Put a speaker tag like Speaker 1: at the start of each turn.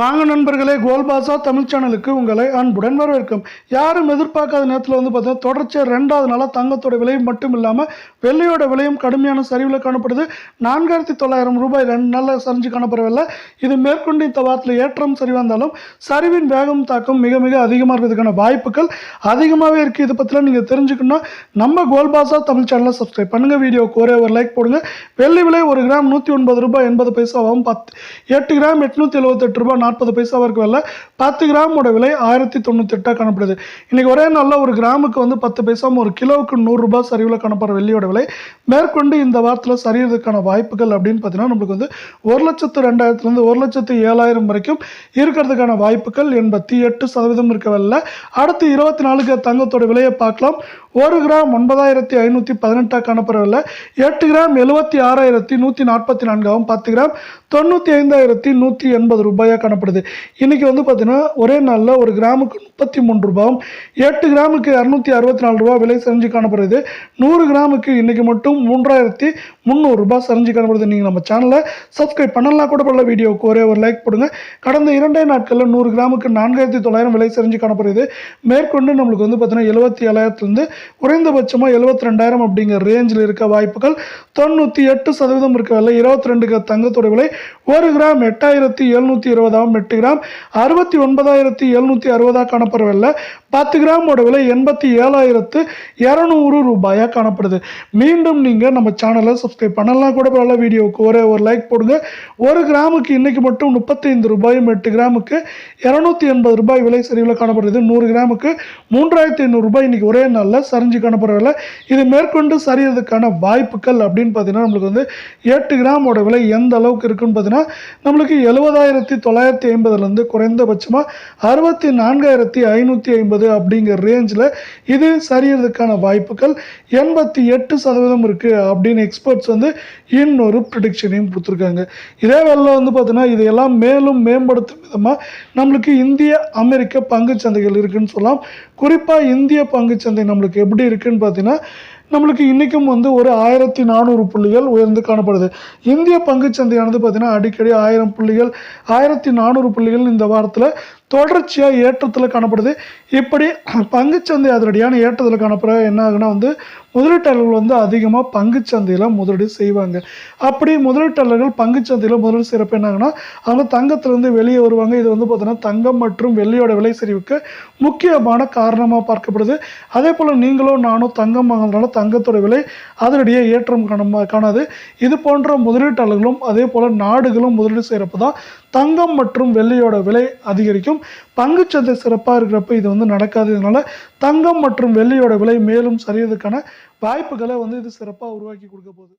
Speaker 1: வாங்க நண்பர்களே கோல்பாசா தமிழ் சேனலுக்கு உங்களை அன்புடன் வரவேற்கும். யாரும் எதிர்பார்க்காத நேரத்தில் வந்து பார்த்தீங்கன்னா தொடர்ச்சியாக ரெண்டாவது நாளாக தங்கத்தோட விலையும் மட்டும் இல்லாமல் வெள்ளையோட விலையும் கடுமையான சரிவில் காணப்படுது. நான்காயிரத்தி தொள்ளாயிரம் ரூபாய் ரெண்டு நாளில் சரிஞ்சு காணப்படவில்லை. இது மேற்கொண்டு இந்த வாரத்தில் ஏற்றம் சரிவந்தாலும் சரிவின் வேகம் தாக்கம் மிக மிக அதிகமாக இருக்கிறதுக்கான வாய்ப்புகள் அதிகமாகவே இருக்குது இதை பற்றிலாம் நீங்கள் தெரிஞ்சுக்கணும்னா நம்ம கோல்பாசா தமிழ் சேனலை சப்ஸ்கிரைப் பண்ணுங்கள் வீடியோக்கு ஒரே ஒரு லைக் போடுங்க. வெள்ளி விலை ஒரு கிராம் நூற்றி ஒன்பது ரூபாய் எண்பது பைசாவும் பத்து எட்டு கிராம் எட்நூற்றி எழுபத்தெட்டு ரூபாய் நாற்பது பைசாவாக இருக்கு வரல பத்து கிராமோட விலை ஆயிரத்தி தொண்ணூற்றி காணப்படுது. இன்றைக்கி ஒரே நாளில் ஒரு கிராமுக்கு வந்து பத்து பைசாவும் ஒரு கிலோவுக்கு நூறுரூபா சரிவில் காணப்படுற வெள்ளியோட விலை. மேற்கொண்டு இந்த வாரத்தில் சரியறதுக்கான வாய்ப்புகள் அப்படின்னு பார்த்தீங்கன்னா நம்மளுக்கு வந்து ஒரு லட்சத்து ரெண்டாயிரத்துலேருந்து ஒரு லட்சத்து ஏழாயிரம் வரைக்கும் இருக்கிறதுக்கான வாய்ப்புகள் எண்பத்தி எட்டு சதவீதம் இருக்கவில்லை அடுத்து இருபத்தி நாலுக்கு தங்கத்தோட விலையை பார்க்கலாம். ஒரு கிராம் ஒன்பதாயிரத்தி ஐநூற்றி பதினெட்டாக காணப்படவில்லை எட்டு கிராம் எழுபத்தி ஆறாயிரத்தி நூற்றி நாற்பத்தி நான்காகவும் பத்து கிராம் தொண்ணூற்றி ஐந்தாயிரத்தி நூற்றி எண்பது ரூபாயாக காணப்படுது. இன்றைக்கி வந்து பார்த்திங்கன்னா ஒரே நாளில் ஒரு கிராமுக்கு முப்பத்தி மூன்று ரூபாயும் எட்டு கிராமுக்கு இரநூத்தி அறுபத்தி நாலு ரூபா விலை சரிஞ்சு காணப்படுது. நூறு கிராமுக்கு இன்றைக்கி மட்டும் மூன்றாயிரத்தி முந்நூறுரூபா சரிஞ்சு காணப்படுது. நீங்கள் நம்ம சேனலை சப்ஸ்கிரைப் பண்ணலாம். கூட பண்ணல வீடியோவுக்கு ஒரே ஒரு லைக் போடுங்க. கடந்த இரண்டே நாட்களில் நூறு கிராமுக்கு நான்காயிரத்தி தொள்ளாயிரம் விலை சரிஞ்சு காணப்படுது. மேற்கொண்டு நம்மளுக்கு வந்து பார்த்திங்கன்னா எழுபத்தி ஏழாயிரத்துலேருந்து குறைந்தபட்சமாக எழுபத்தி ரெண்டாயிரம் அப்படிங்கிற ரேஞ்சில் இருக்க வாய்ப்புகள் தொண்ணூற்றி எட்டு சதவீதம் இருக்க விலை இருபத்தி ரெண்டு தங்கத்தோட விலை ஒரு கிராம் எட்டாயிரத்தி எழுநூற்றி இருபதாகவும் எட்டு கிராம் அறுபத்தி ஒன்பதாயிரத்தி எழுநூற்றி அறுபதாக காணப்படவில்லை பத்து கிராமோட விலை எண்பத்தி ஏழாயிரத்து இரநூறு ரூபாயாக காணப்படுது. மீண்டும் நீங்கள் நம்ம சேனலை சப்ஸ்கிரைப் பண்ணலாம் கூட பரவாயில்ல வீடியோவுக்கு ஒரே ஒரு லைக் போடுங்க. ஒரு கிராமுக்கு இன்னைக்கு மட்டும் முப்பத்தைந்து ரூபாயும் எட்டு கிராமுக்கு இரநூத்தி எண்பது ரூபாய் விலை சரிவில் காணப்படுது. நூறு கிராமுக்கு மூன்றாயிரத்தி ஐநூறு ரூபாய் இன்னைக்கு ஒரே நாளில் சரிஞ்சு காணப்படவில்லை இது மேற்கொண்டு சரியறதுக்கான வாய்ப்புகள் அப்படின்னு பார்த்தீங்கன்னா நம்மளுக்கு வந்து எட்டு கிராமோட விலை எந்த அளவுக்கு இருக்குன்னு பார்த்தீங்கன்னா நம்மளுக்கு எழுபதாயிரத்தி தொள்ளாயிரத்தி ஐம்பதுலேருந்து குறைந்தபட்சமாக அறுபத்தி நான்காயிரத்தி ஐநூற்றி ஐம்பது அப்படிங்கிற ரேஞ்சில் இது சரியறதுக்கான வாய்ப்புகள் எண்பத்தி எட்டு சதவீதம் இருக்குது அப்படின்னு எக்ஸ்பர்ட்ஸ் வந்து இன்னொரு ப்ரிடிக்ஷனையும் கொடுத்துருக்காங்க. இதே வேலை வந்து பார்த்தீங்கன்னா இதையெல்லாம் மேலும் மேம்படுத்தும் விதமாக நம்மளுக்கு இந்திய அமெரிக்க பங்குச் சந்தைகள் இருக்குன்னு சொல்லலாம். குறிப்பாக இந்திய பங்குச் சந்தை நம்மளுக்கு எப்படி இருக்குன்னு பார்த்தீங்கன்னா நம்மளுக்கு இன்றைக்கும் வந்து ஒரு ஆயிரத்தி நானூறு புள்ளிகள் உயர்ந்து காணப்படுது. இந்திய பங்குச் சந்தையானது அடிக்கடி ஆயிரம் புள்ளிகள் ஆயிரத்தி நானூறு புள்ளிகள் இந்த வாரத்தில் தொடர்ச்சியாக ஏற்றத்தில் காணப்படுது. இப்படி பங்குச்சந்தை அதிரடியான ஏற்றத்தில் காணப்படுற என்ன ஆகுனா வந்து முதலீட்டாளர்கள் வந்து அதிகமாக பங்குச்சந்தையில் முதலீடு செய்வாங்க. அப்படி முதலீட்டாளர்கள் பங்குச்சந்தையில் முதலீடு செய்கிறப்ப என்ன அவங்க தங்கத்திலேருந்து வெளியே வருவாங்க. இது வந்து பார்த்தீங்கன்னா தங்கம் மற்றும் வெள்ளியோட விலை சரிவுக்கு முக்கியமான காரணமாக பார்க்கப்படுது. அதே போல் நீங்களும் நானும் தங்கம் வாங்குறதுனால தங்கத்தோட விலை அதனுடைய ஏற்றம் காண காணாது. இது போன்ற முதலீட்டாளர்களும் அதே போல் நாடுகளும் முதலீடு செய்கிறப்ப தான் தங்கம் மற்றும் வெள்ளியோட விலை அதிகரிக்கும். பங்குச்சந்தை சிறப்பாக இருக்கிறப்ப இது வந்து நடக்காததுனால தங்கம் மற்றும் வெள்ளியோட விலை மேலும் சரியதுக்கான வாய்ப்புகளை வந்து இது சிறப்பாக உருவாக்கி கொடுக்க போகுது.